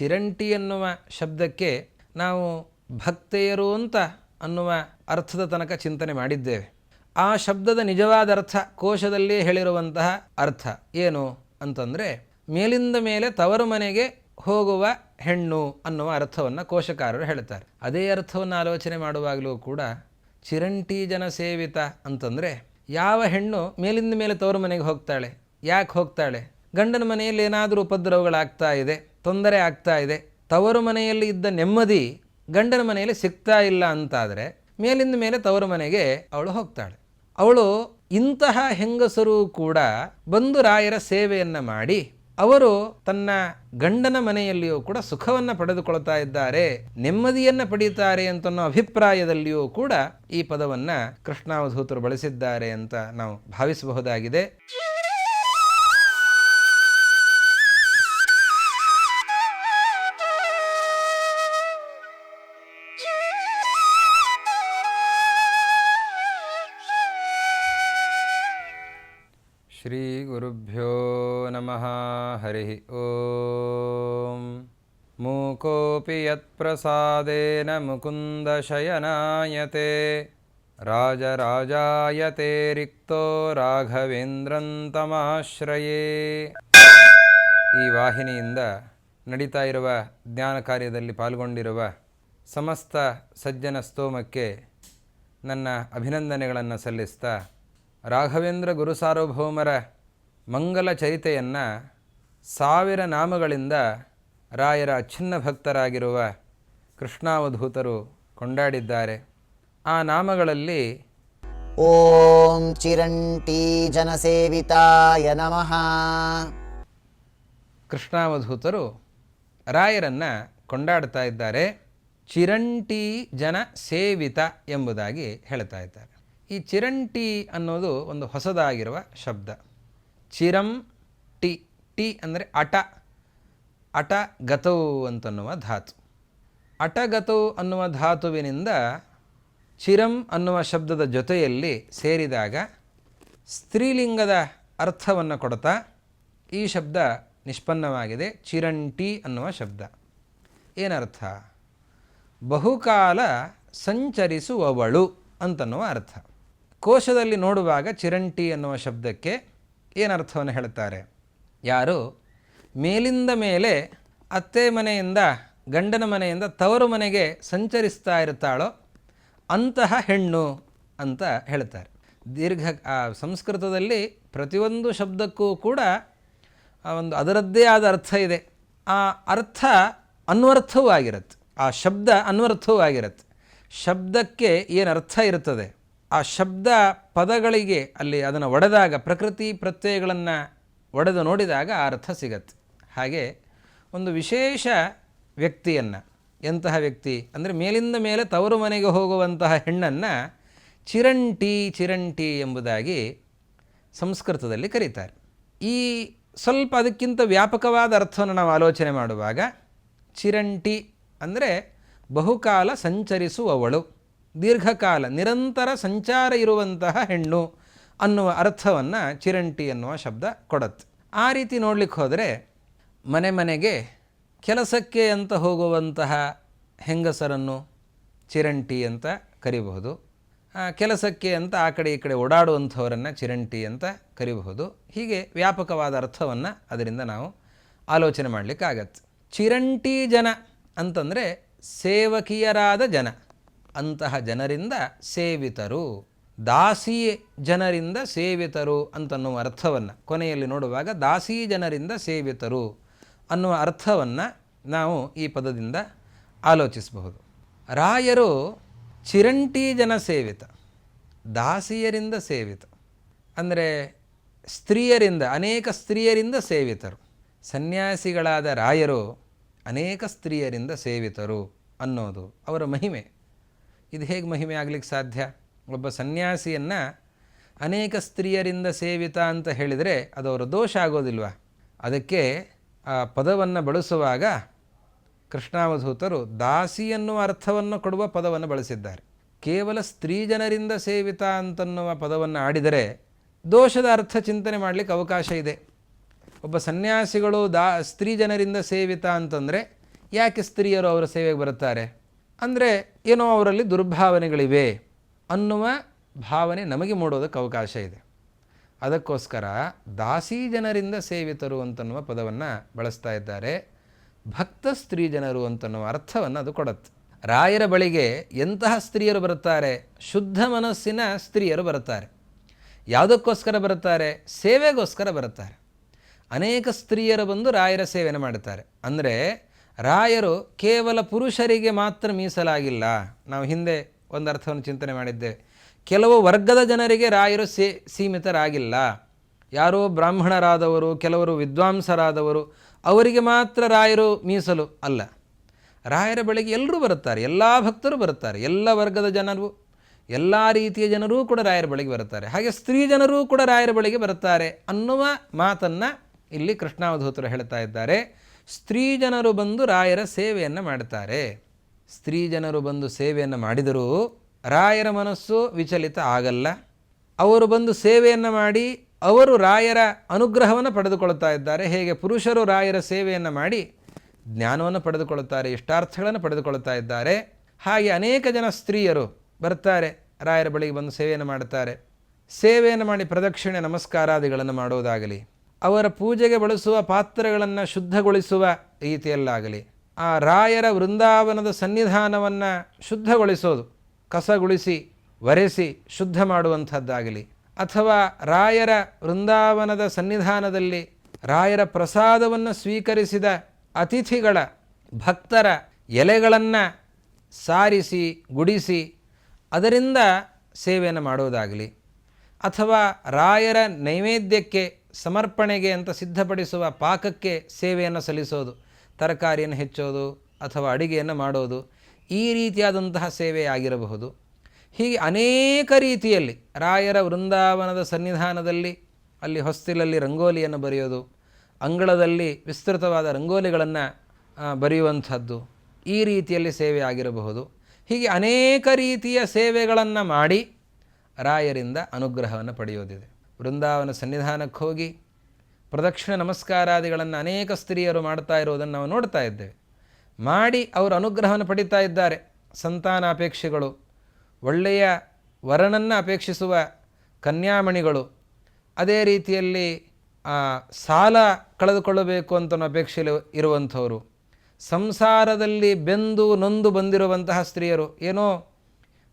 ಚಿರಂಟಿ ಎನ್ನುವ ಶಬ್ದಕ್ಕೆ ನಾವು ಭಕ್ತೆಯರು ಅಂತ ಅನ್ನುವ ಅರ್ಥದ ತನಕ ಚಿಂತನೆ ಮಾಡಿದ್ದೇವೆ. ಆ ಶಬ್ದದ ನಿಜವಾದ ಅರ್ಥ ಕೋಶದಲ್ಲಿ ಹೇಳಿರುವಂತಹ ಅರ್ಥ. ಏನು ಅಂತಂದರೆ, ಮೇಲಿಂದ ಮೇಲೆ ತವರು ಮನೆಗೆ ಹೋಗುವ ಹೆಣ್ಣು ಅನ್ನುವ ಅರ್ಥವನ್ನು ಕೋಶಕಾರರು ಹೇಳ್ತಾರೆ ಅದೇ ಅರ್ಥವನ್ನು ಆಲೋಚನೆ ಮಾಡುವಾಗಲೂ ಕೂಡ ಚಿರಂಟಿ ಜನ ಸೇವಿತ ಅಂತಂದರೆ, ಯಾವ ಹೆಣ್ಣು ಮೇಲಿಂದ ಮೇಲೆ ತವರು ಮನೆಗೆ ಹೋಗ್ತಾಳೆ, ಯಾಕೆ ಹೋಗ್ತಾಳೆ, ಗಂಡನ ಮನೆಯಲ್ಲಿ ಏನಾದರೂ ಉಪದ್ರವಗಳಾಗ್ತಾ ಇದೆ ತೊಂದರೆ ಆಗ್ತಾ ಇದೆ. ತವರು ಮನೆಯಲ್ಲಿ ಇದ್ದ ನೆಮ್ಮದಿ ಗಂಡನ ಮನೆಯಲ್ಲಿ ಸಿಗ್ತಾ ಇಲ್ಲ ಅಂತಾದರೆ ಮೇಲಿಂದ ಮೇಲೆ ತವರು ಮನೆಗೆ ಅವಳು ಹೋಗ್ತಾಳೆ. ಅವಳು ಇಂತಹ ಹೆಂಗಸರು ಕೂಡ ಬಂದು ರಾಯರ ಸೇವೆಯನ್ನು ಮಾಡಿ ಅವರು ತನ್ನ ಗಂಡನ ಮನೆಯಲ್ಲಿಯೂ ಕೂಡ ಸುಖವನ್ನು ಪಡೆದುಕೊಳ್ತಾ ಇದ್ದಾರೆ, ನೆಮ್ಮದಿಯನ್ನು ಪಡೀತಾರೆ ಅಂತನ್ನೋ ಅಭಿಪ್ರಾಯದಲ್ಲಿಯೂ ಕೂಡ ಈ ಪದವನ್ನು ಕೃಷ್ಣಾವಧೂತರು ಬಳಸಿದ್ದಾರೆ ಅಂತ ನಾವು ಭಾವಿಸಬಹುದಾಗಿದೆ. श्रीगुरुभ्यो नमः हरिः ॐ मूकोऽपि यत्प्रसादेन मुकुन्दशयनायते राजराजायते रिक्तो ರಾಘವೇಂದ್ರಂ ತಮಾಶ್ರಯೇ ಈ ವಾಹಿನಿಯಿಂದ ನಡೀತಾ ಇರುವ ಜ್ಞಾನ ಕಾರ್ಯದಲ್ಲಿ ಪಾಲ್ಗೊಂಡಿರುವ ಸಮಸ್ತ ಸಜ್ಜನ ಸ್ತೋಮಕ್ಕೆ ನನ್ನ ಅಭಿನಂದನೆಗಳನ್ನು ಸಲ್ಲಿಸ್ತಾ ರಾಘವೇಂದ್ರ ಗುರುಸಾರ್ವಭೌಮರ ಮಂಗಲ ಚರಿತೆಯನ್ನು ಸಾವಿರ ನಾಮಗಳಿಂದ ರಾಯರ ಅಚ್ಛಿನ್ನ ಭಕ್ತರಾಗಿರುವ ಕೃಷ್ಣಾವಧೂತರು ಕೊಂಡಾಡಿದ್ದಾರೆ. ಆ ನಾಮಗಳಲ್ಲಿ ಓಂ ಚಿರಂಟಿ ಜನಸೇವಿತಾಯ ನಮಃ. ಕೃಷ್ಣಾವಧೂತರು ರಾಯರನ್ನು ಕೊಂಡಾಡ್ತಾ ಇದ್ದಾರೆ. ಚಿರಂಟಿ ಜನ ಸೇವಿತ ಎಂಬುದಾಗಿ ಹೇಳ್ತಾ ಇದ್ದಾರೆ. ಈ ಚಿರಂಟಿ ಅನ್ನೋದು ಒಂದು ಹೊಸದಾಗಿರುವ ಶಬ್ದ. ಚಿರಂ ಟಿ ಟಿ ಅಂದರೆ ಅಟ. ಅಟ ಗತೌ ಅಂತನ್ನುವ ಧಾತು. ಅಟಗತೌ ಅನ್ನುವ ಧಾತುವಿನಿಂದ ಚಿರಂ ಅನ್ನುವ ಶಬ್ದದ ಜೊತೆಯಲ್ಲಿ ಸೇರಿದಾಗ ಸ್ತ್ರೀಲಿಂಗದ ಅರ್ಥವನ್ನು ಕೊಡ್ತಾ ಈ ಶಬ್ದ ನಿಷ್ಪನ್ನವಾಗಿದೆ. ಚಿರಂಟಿ ಅನ್ನುವ ಶಬ್ದ. ಏನರ್ಥ? ಬಹುಕಾಲ ಸಂಚರಿಸುವವಳು ಅಂತನ್ನುವ ಅರ್ಥ. ಕೋಶದಲ್ಲಿ ನೋಡುವಾಗ ಚಿರಂಟಿ ಎನ್ನುವ ಶಬ್ದಕ್ಕೆ ಏನರ್ಥವನ್ನು ಹೇಳ್ತಾರೆ ಯಾರು? ಮೇಲಿಂದ ಮೇಲೆ ಅತ್ತೆ ಮನೆಯಿಂದ, ಗಂಡನ ಮನೆಯಿಂದ ತವರು ಮನೆಗೆ ಸಂಚರಿಸ್ತಾ ಇರ್ತಾಳೋ ಅಂತಹ ಹೆಣ್ಣು ಅಂತ ಹೇಳ್ತಾರೆ ದೀರ್ಘ ಸಂಸ್ಕೃತದಲ್ಲಿ ಪ್ರತಿಯೊಂದು ಶಬ್ದಕ್ಕೂ ಕೂಡ ಒಂದು ಅದರದ್ದೇ ಆದ ಅರ್ಥ ಇದೆ. ಆ ಅರ್ಥ ಅನ್ವರ್ಥವೂ ಆಗಿರುತ್ತೆ. ಆ ಶಬ್ದ ಅನ್ವರ್ಥವೂ ಆಗಿರುತ್ತೆ. ಶಬ್ದಕ್ಕೆ ಏನು ಅರ್ಥ ಇರ್ತದೆ ಆ ಶಬ್ದ ಪದಗಳಿಗೆ ಅಲ್ಲಿ ಅದನ್ನು ಒಡೆದಾಗ, ಪ್ರಕೃತಿ ಪ್ರತ್ಯಯಗಳನ್ನು ಒಡೆದು ನೋಡಿದಾಗ ಆ ಅರ್ಥ ಸಿಗತ್ತೆ. ಹಾಗೆ ಒಂದು ವಿಶೇಷ ವ್ಯಕ್ತಿಯನ್ನು, ಎಂತಹ ವ್ಯಕ್ತಿ? ಅಂದರೆ ಮೇಲಿಂದ ಮೇಲೆ ತವರು ಮನೆಗೆ ಹೋಗುವಂತಹ ಹೆಣ್ಣನ್ನು ಚಿರಂಟಿ ಚಿರಂಟಿ ಎಂಬುದಾಗಿ ಸಂಸ್ಕೃತದಲ್ಲಿ ಕರೀತಾರೆ. ಈ ಸ್ವಲ್ಪ ಅದಕ್ಕಿಂತ ವ್ಯಾಪಕವಾದ ಅರ್ಥವನ್ನು ನಾವು ಆಲೋಚನೆ ಮಾಡುವಾಗ ಚಿರಂಟಿ ಅಂದರೆ ಬಹುಕಾಲ ಸಂಚರಿಸುವವಳು. ದೀರ್ಘಕಾಲ ನಿರಂತರ ಸಂಚಾರ ಇರುವಂತಹ ಹೆಣ್ಣು ಅನ್ನುವ ಅರ್ಥವನ್ನು ಚಿರಂಟಿ ಅನ್ನುವ ಶಬ್ದ ಕೊಡತ್ತೆ. ಆ ರೀತಿ ನೋಡಲಿಕ್ಕೆ ಹೋದರೆ ಮನೆ ಮನೆಗೆ ಕೆಲಸಕ್ಕೆ ಅಂತ ಹೋಗುವಂತಹ ಹೆಂಗಸರನ್ನು ಚಿರಂಟಿ ಅಂತ ಕರಿಬಹುದು. ಕೆಲಸಕ್ಕೆ ಅಂತ ಆ ಕಡೆ ಈ ಕಡೆ ಓಡಾಡುವಂಥವರನ್ನು ಚಿರಂಟಿ ಅಂತ ಕರಿಬಹುದು. ಹೀಗೆ ವ್ಯಾಪಕವಾದ ಅರ್ಥವನ್ನು ಅದರಿಂದ ನಾವು ಆಲೋಚನೆ ಮಾಡಲಿಕ್ಕಾಗತ್ತೆ. ಚಿರಂಟಿ ಜನ ಅಂತಂದರೆ ಸೇವಕಿಯರಾದ ಜನ. ಅಂತಹ ಜನರಿಂದ ಸೇವಿತರು. ದಾಸಿ ಜನರಿಂದ ಸೇವಿತರು ಅಂತನ್ನುವ ಅರ್ಥವನ್ನು ಕೊನೆಯಲ್ಲಿ ನೋಡುವಾಗ ದಾಸಿ ಜನರಿಂದ ಸೇವಿತರು ಅನ್ನುವ ಅರ್ಥವನ್ನು ನಾವು ಈ ಪದದಿಂದ ಆಲೋಚಿಸಬಹುದು. ರಾಯರು ಚಿರಂಟಿ ಜನ ಸೇವಿತ, ದಾಸಿಯರಿಂದ ಸೇವಿತ, ಅಂದರೆ ಸ್ತ್ರೀಯರಿಂದ, ಅನೇಕ ಸ್ತ್ರೀಯರಿಂದ ಸೇವಿತರು. ಸನ್ಯಾಸಿಗಳಾದ ರಾಯರು ಅನೇಕ ಸ್ತ್ರೀಯರಿಂದ ಸೇವಿತರು ಅನ್ನೋದು ಅವರ ಮಹಿಮೆ. ಇದು ಹೇಗೆ ಮಹಿಮೆ ಆಗಲಿಕ್ಕೆ ಸಾಧ್ಯ? ಒಬ್ಬ ಸನ್ಯಾಸಿಯನ್ನು ಅನೇಕ ಸ್ತ್ರೀಯರಿಂದ ಸೇವಿತ ಅಂತ ಹೇಳಿದರೆ ಅದು ಅವರ ದೋಷ ಆಗೋದಿಲ್ವ? ಅದಕ್ಕೆ ಆ ಪದವನ್ನು ಬಳಸುವಾಗ ಕೃಷ್ಣಾವಧೂತರು ದಾಸಿ ಎನ್ನುವ ಅರ್ಥವನ್ನು ಕೊಡುವ ಪದವನ್ನು ಬಳಸಿದ್ದಾರೆ. ಕೇವಲ ಸ್ತ್ರೀ ಜನರಿಂದ ಸೇವಿತ ಅಂತನ್ನುವ ಪದವನ್ನು ಆಡಿದರೆ ದೋಷದ ಅರ್ಥ ಚಿಂತನೆ ಮಾಡಲಿಕ್ಕೆ ಅವಕಾಶ ಇದೆ. ಒಬ್ಬ ಸನ್ಯಾಸಿಗಳು ದಾ, ಸ್ತ್ರೀ ಜನರಿಂದ ಸೇವಿತ ಅಂತಂದರೆ ಯಾಕೆ ಸ್ತ್ರೀಯರು ಅವರ ಸೇವೆಗೆ ಬರುತ್ತಾರೆ? ಅಂದರೆ ಏನೋ ಅವರಲ್ಲಿ ದುರ್ಭಾವನೆಗಳಿವೆ ಅನ್ನುವ ಭಾವನೆ ನಮಗೆ ಮೂಡೋದಕ್ಕೆ ಅವಕಾಶ ಇದೆ. ಅದಕ್ಕೋಸ್ಕರ ದಾಸಿ ಜನರಿಂದ ಸೇವಿತರು ಅಂತನ್ನುವ ಪದವನ್ನು ಬಳಸ್ತಾ ಇದ್ದಾರೆ. ಭಕ್ತ ಸ್ತ್ರೀ ಜನರು ಅಂತನ್ನುವ ಅರ್ಥವನ್ನು ಅದು ಕೊಡತ್ತೆ. ರಾಯರ ಬಳಿಗೆ ಎಂತಹ ಸ್ತ್ರೀಯರು ಬರುತ್ತಾರೆ? ಶುದ್ಧ ಮನಸ್ಸಿನ ಸ್ತ್ರೀಯರು ಬರುತ್ತಾರೆ. ಯಾವುದಕ್ಕೋಸ್ಕರ ಬರುತ್ತಾರೆ? ಸೇವೆಗೋಸ್ಕರ ಬರುತ್ತಾರೆ. ಅನೇಕ ಸ್ತ್ರೀಯರು ಬಂದು ರಾಯರ ಸೇವೆಯನ್ನು ಮಾಡುತ್ತಾರೆ. ಅಂದರೆ ರಾಯರು ಕೇವಲ ಪುರುಷರಿಗೆ ಮಾತ್ರ ಮೀಸಲಾಗಿಲ್ಲ. ನಾವು ಹಿಂದೆ ಒಂದು ಅರ್ಥವನ್ನು ಚಿಂತನೆ ಮಾಡಿದ್ದೇವೆ ಕೆಲವು ವರ್ಗದ ಜನರಿಗೆ ರಾಯರು ಸೇ, ಸೀಮಿತರಾಗಿಲ್ಲ. ಯಾರೋ ಬ್ರಾಹ್ಮಣರಾದವರು, ಕೆಲವರು ವಿದ್ವಾಂಸರಾದವರು, ಅವರಿಗೆ ಮಾತ್ರ ರಾಯರು ಮೀಸಲು ಅಲ್ಲ. ರಾಯರ ಬಳಿಗೆ ಎಲ್ಲರೂ ಬರುತ್ತಾರೆ, ಎಲ್ಲ ಭಕ್ತರು ಬರುತ್ತಾರೆ, ಎಲ್ಲ ವರ್ಗದ ಜನರು, ಎಲ್ಲ ರೀತಿಯ ಜನರೂ ಕೂಡ ರಾಯರ ಬಳಿಗೆ ಬರುತ್ತಾರೆ. ಹಾಗೆ ಸ್ತ್ರೀ ಜನರೂ ಕೂಡ ರಾಯರ ಬಳಿಗೆ ಬರುತ್ತಾರೆ ಅನ್ನುವ ಮಾತನ್ನು ಇಲ್ಲಿ ಕೃಷ್ಣಾವಧೂತರು ಹೇಳ್ತಾ ಇದ್ದಾರೆ, ಸ್ತ್ರೀ ಜನರು ಬಂದು ರಾಯರ ಸೇವೆಯನ್ನು ಮಾಡ್ತಾರೆ ಸ್ತ್ರೀ ಜನರು ಬಂದು ಸೇವೆಯನ್ನು ಮಾಡಿದರೂ ರಾಯರ ಮನಸ್ಸು ವಿಚಲಿತ ಆಗಲ್ಲ. ಅವರು ಬಂದು ಸೇವೆಯನ್ನು ಮಾಡಿ ಅವರು ರಾಯರ ಅನುಗ್ರಹವನ್ನು ಪಡೆದುಕೊಳ್ತಾ ಇದ್ದಾರೆ. ಹೇಗೆ? ಪುರುಷರು ರಾಯರ ಸೇವೆಯನ್ನು ಮಾಡಿ ಜ್ಞಾನವನ್ನು ಪಡೆದುಕೊಳ್ಳುತ್ತಾರೆ, ಇಷ್ಟಾರ್ಥಗಳನ್ನು ಪಡೆದುಕೊಳ್ತಾ ಇದ್ದಾರೆ. ಹಾಗೆ ಅನೇಕ ಜನ ಸ್ತ್ರೀಯರು ಬರ್ತಾರೆ, ರಾಯರ ಬಳಿಗೆ ಬಂದು ಸೇವೆಯನ್ನು ಮಾಡುತ್ತಾರೆ. ಸೇವೆಯನ್ನು ಮಾಡಿ ಪ್ರದಕ್ಷಿಣೆ ನಮಸ್ಕಾರಾದಿಗಳನ್ನು ಮಾಡುವುದಾಗಲಿ ಅವರ ಪೂಜೆಗೆ ಬಳಸುವ ಪಾತ್ರೆಗಳನ್ನು ಶುದ್ಧಗೊಳಿಸುವ ರೀತಿಯಲ್ಲಾಗಲಿ, ಆ ರಾಯರ ವೃಂದಾವನದ ಸನ್ನಿಧಾನವನ್ನು ಶುದ್ಧಗೊಳಿಸೋದು, ಕಸಗೊಳಿಸಿ, ಒರೆಸಿ ಶುದ್ಧ ಮಾಡುವಂಥದ್ದಾಗಲಿ. ಅಥವಾ ರಾಯರ ವೃಂದಾವನದ ಸನ್ನಿಧಾನದಲ್ಲಿ ರಾಯರ ಪ್ರಸಾದವನ್ನು ಸ್ವೀಕರಿಸಿದ ಅತಿಥಿಗಳ ಭಕ್ತರ ಎಲೆಗಳನ್ನು ಸಾರಿಸಿ, ಗುಡಿಸಿ, ಅದರಿಂದ ಸೇವೆಯನ್ನು ಮಾಡುವುದಾಗಲಿ ಅಥವಾ ರಾಯರ ನೈವೇದ್ಯಕ್ಕೆ ಸಮರ್ಪಣೆಗೆ ಅಂತ ಸಿದ್ಧಪಡಿಸುವ ಪಾಕಕ್ಕೆ ಸೇವೆಯನ್ನು ಸಲ್ಲಿಸೋದು, ತರಕಾರಿಯನ್ನು ಹೆಚ್ಚೋದು ಅಥವಾ ಅಡಿಗೆಯನ್ನು ಮಾಡೋದು ಈ ರೀತಿಯಾದಂತಹ ಸೇವೆ ಆಗಿರಬಹುದು. ಹೀಗೆ ಅನೇಕ ರೀತಿಯಲ್ಲಿ ರಾಯರ ವೃಂದಾವನದ ಸನ್ನಿಧಾನದಲ್ಲಿ ಅಲ್ಲಿ ಹೊಸ್ತಿಲಲ್ಲಿ ರಂಗೋಲಿಯನ್ನು ಬರೆಯೋದು, ಅಂಗಳದಲ್ಲಿ ವಿಸ್ತೃತವಾದ ರಂಗೋಲಿಗಳನ್ನು ಬರೆಯುವಂಥದ್ದು ಈ ರೀತಿಯಲ್ಲಿ ಸೇವೆ ಆಗಿರಬಹುದು. ಹೀಗೆ ಅನೇಕ ರೀತಿಯ ಸೇವೆಗಳನ್ನು ಮಾಡಿ ರಾಯರಿಂದ ಅನುಗ್ರಹವನ್ನು ಪಡೆಯೋದಿದೆ. ವೃಂದಾವನ ಸನ್ನಿಧಾನಕ್ಕೆ ಹೋಗಿ ಪ್ರದಕ್ಷಿಣ ನಮಸ್ಕಾರಾದಿಗಳನ್ನು ಅನೇಕ ಸ್ತ್ರೀಯರು ಮಾಡ್ತಾ ಇರೋದನ್ನು ನಾವು ನೋಡ್ತಾ ಇದ್ದೇವೆ. ಮಾಡಿ ಅವರು ಅನುಗ್ರಹವನ್ನು ಪಡಿತಾ ಇದ್ದಾರೆ ಸಂತಾನ ಅಪೇಕ್ಷೆಗಳು, ಒಳ್ಳೆಯ ವರನನ್ನು ಅಪೇಕ್ಷಿಸುವ ಕನ್ಯಾಮಣಿಗಳು, ಅದೇ ರೀತಿಯಲ್ಲಿ ಸಾಲ ಕಳೆದುಕೊಳ್ಳಬೇಕು ಅಂತ ಅಪೇಕ್ಷೆಯಲ್ಲಿ ಇರುವಂಥವರು. ಸಂಸಾರದಲ್ಲಿ ಬೆಂದು ನೊಂದು ಬಂದಿರುವಂತಹ ಸ್ತ್ರೀಯರು, ಏನೋ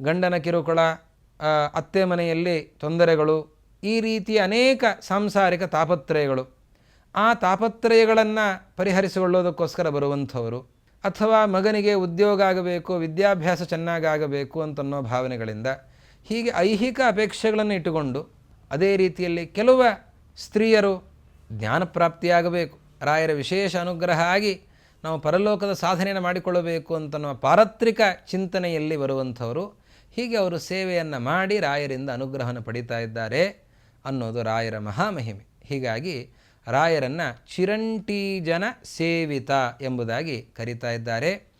ಗಂಡನ ಕಿರುಕುಳ ಅತ್ತೆ ಮನೆಯಲ್ಲಿ ತೊಂದರೆಗಳು ಈ ರೀತಿಯ ಅನೇಕ ಸಾಂಸಾರಿಕ ತಾಪತ್ರಯಗಳು. ಆ ತಾಪತ್ರಯಗಳನ್ನು ಪರಿಹರಿಸಿಕೊಳ್ಳೋದಕ್ಕೋಸ್ಕರ ಬರುವಂಥವರು ಅಥವಾ ಮಗನಿಗೆ ಉದ್ಯೋಗ ಆಗಬೇಕು, ವಿದ್ಯಾಭ್ಯಾಸ ಚೆನ್ನಾಗಾಗಬೇಕು ಅಂತನ್ನೋ ಭಾವನೆಗಳಿಂದ ಹೀಗೆ ಐಹಿಕ ಅಪೇಕ್ಷೆಗಳನ್ನು ಇಟ್ಟುಕೊಂಡು ಅದೇ ರೀತಿಯಲ್ಲಿ ಕೆಲವ ಸ್ತ್ರೀಯರು ಜ್ಞಾನಪ್ರಾಪ್ತಿಯಾಗಬೇಕು. ರಾಯರ ವಿಶೇಷ ಅನುಗ್ರಹ ಆಗಿ ನಾವು ಪರಲೋಕದ ಸಾಧನೆಯನ್ನು ಮಾಡಿಕೊಳ್ಳಬೇಕು ಅಂತನ್ನುವ ಪಾರತ್ರಿಕ ಚಿಂತನೆಯಲ್ಲಿ ಬರುವಂಥವರು ಹೀಗೆ ಅವರು ಸೇವೆಯನ್ನು ಮಾಡಿ ರಾಯರಿಂದ ಅನುಗ್ರಹವನ್ನು ಪಡೀತಾ ಇದ್ದಾರೆ. ಅನ್ನೋದು ರಾಯರ ಮಹಾಮಹಿಮೆ. ಹೀಗಾಗಿ ರಾಯರನ್ನು ಚಿರಂಟಿ ಜನ ಸೇವಿತ ಎಂಬುದಾಗಿ ಕರೀತಾ ಇದ್ದಾರೆ.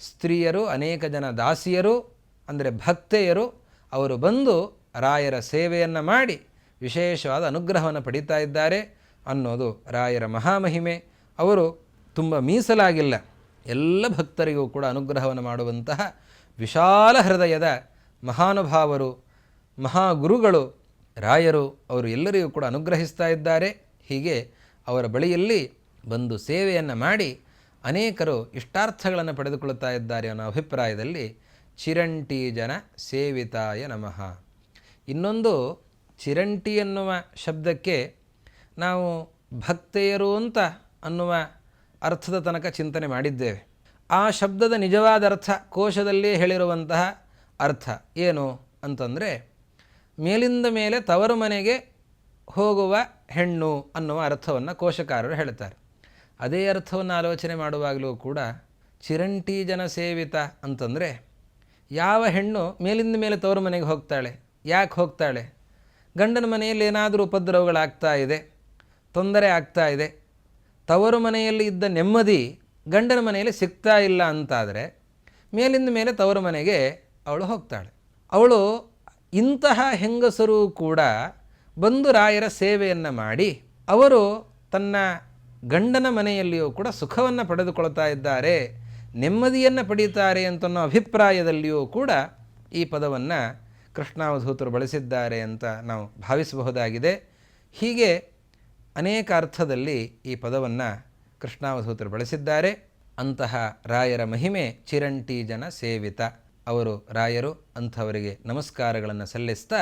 ಸ್ತ್ರೀಯರು, ಅನೇಕ ಜನ ದಾಸಿಯರು, ಅಂದರೆ ಭಕ್ತೆಯರು, ಅವರು ಬಂದು ರಾಯರ ಸೇವೆಯನ್ನು ಮಾಡಿ ವಿಶೇಷವಾದ ಅನುಗ್ರಹವನ್ನು ಪಡೀತಾ ಇದ್ದಾರೆ ಅನ್ನೋದು ರಾಯರ ಮಹಾಮಹಿಮೆ. ಅವರು ತುಂಬ ಮೀಸಲಾಗಿಲ್ಲ. ಎಲ್ಲ ಭಕ್ತರಿಗೂ ಕೂಡ ಅನುಗ್ರಹವನ್ನು ಮಾಡುವಂತಹ ವಿಶಾಲ ಹೃದಯದ ಮಹಾನುಭಾವರು, ಮಹಾಗುರುಗಳು ರಾಯರು ಅವರು ಎಲ್ಲರಿಗೂ ಕೂಡ ಅನುಗ್ರಹಿಸ್ತಾ ಇದ್ದಾರೆ. ಹೀಗೆ ಅವರ ಬಳಿಯಲ್ಲಿ ಬಂದು ಸೇವೆಯನ್ನು ಮಾಡಿ ಅನೇಕರು ಇಷ್ಟಾರ್ಥಗಳನ್ನು ಪಡೆದುಕೊಳ್ಳುತ್ತಾ ಇದ್ದಾರೆ ಅನ್ನೋ ಅಭಿಪ್ರಾಯದಲ್ಲಿ ಚಿರಂಟಿ ಜನ ಸೇವಿತಾಯ ನಮಃ. ಇನ್ನೊಂದು ಚಿರಂಟಿ ಎನ್ನುವ ಶಬ್ದಕ್ಕೆ ನಾವು ಭಕ್ತೆಯರು ಅಂತ ಅನ್ನುವ ಅರ್ಥದ ತನಕ ಚಿಂತನೆ ಮಾಡಿದ್ದೇವೆ. ಆ ಶಬ್ದದ ನಿಜವಾದ ಅರ್ಥ ಕೋಶದಲ್ಲೇ ಹೇಳಿರುವಂತಹ ಅರ್ಥ ಏನು ಅಂತಂದರೆ ಮೇಲಿಂದ ಮೇಲೆ ತವರು ಮನೆಗೆ ಹೋಗುವ ಹೆಣ್ಣು ಅನ್ನುವ ಅರ್ಥವನ್ನು ಕೋಶಕಾರರು ಹೇಳ್ತಾರೆ. ಅದೇ ಅರ್ಥವನ್ನು ಆಲೋಚನೆ ಮಾಡುವಾಗಲೂ ಕೂಡ ಚಿರಂಟಿ ಜನ ಸೇವಿತ ಅಂತಂದರೆ ಯಾವ ಹೆಣ್ಣು ಮೇಲಿಂದ ಮೇಲೆ ತವರು ಮನೆಗೆ ಹೋಗ್ತಾಳೆ? ಯಾಕೆ ಹೋಗ್ತಾಳೆ? ಗಂಡನ ಮನೆಯಲ್ಲಿ ಏನಾದರೂ ಉಪದ್ರವಗಳಾಗ್ತಾ ಇದೆ, ತೊಂದರೆ ಆಗ್ತಾ ಇದೆ, ತವರು ಮನೆಯಲ್ಲಿ ಇದ್ದ ನೆಮ್ಮದಿ ಗಂಡನ ಮನೆಯಲ್ಲಿ ಸಿಗ್ತಾ ಇಲ್ಲ ಅಂತಾದರೆ ಮೇಲಿಂದ ಮೇಲೆ ತವರು ಮನೆಗೆ ಅವಳು ಹೋಗ್ತಾಳೆ. ಅವಳು ಇಂತಹ ಹೆಂಗಸರು ಕೂಡ ಬಂದು ರಾಯರ ಸೇವೆಯನ್ನು ಮಾಡಿ ಅವರು ತನ್ನ ಗಂಡನ ಮನೆಯಲ್ಲಿಯೂ ಕೂಡ ಸುಖವನ್ನು ಪಡೆದುಕೊಳ್ತಾ ಇದ್ದಾರೆ, ನೆಮ್ಮದಿಯನ್ನು ಪಡೀತಾರೆ ಅಂತನ್ನೋ ಅಭಿಪ್ರಾಯದಲ್ಲಿಯೂ ಕೂಡ ಈ ಪದವನ್ನು ಕೃಷ್ಣಾವಧೂತರು ಬಳಸಿದ್ದಾರೆ ಅಂತ ನಾವು ಭಾವಿಸಬಹುದಾಗಿದೆ. ಹೀಗೆ ಅನೇಕ ಅರ್ಥದಲ್ಲಿ ಈ ಪದವನ್ನು ಕೃಷ್ಣಾವಧೂತರು ಬಳಸಿದ್ದಾರೆ. ಅಂತಹ ರಾಯರ ಮಹಿಮೆ ಚಿರಂಟಿ ಜನ ಸೇವಿತ. ಅವರು ರಾಯರು ಅಂಥವರಿಗೆ ನಮಸ್ಕಾರಗಳನ್ನು ಸಲ್ಲಿಸ್ತಾ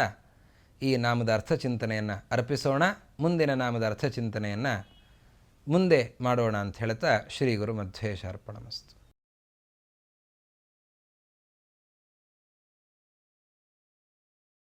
ಈ ನಾಮದ ಅರ್ಥಚಿಂತನೆಯನ್ನು ಅರ್ಪಿಸೋಣ. ಮುಂದಿನ ನಾಮದ ಅರ್ಥಚಿಂತನೆಯನ್ನು ಮುಂದೆ ಮಾಡೋಣ ಅಂತ ಹೇಳ್ತಾ ಶ್ರೀ ಗುರು ಮಧ್ವೇಶ ಅರ್ಪಣಮಸ್ತು.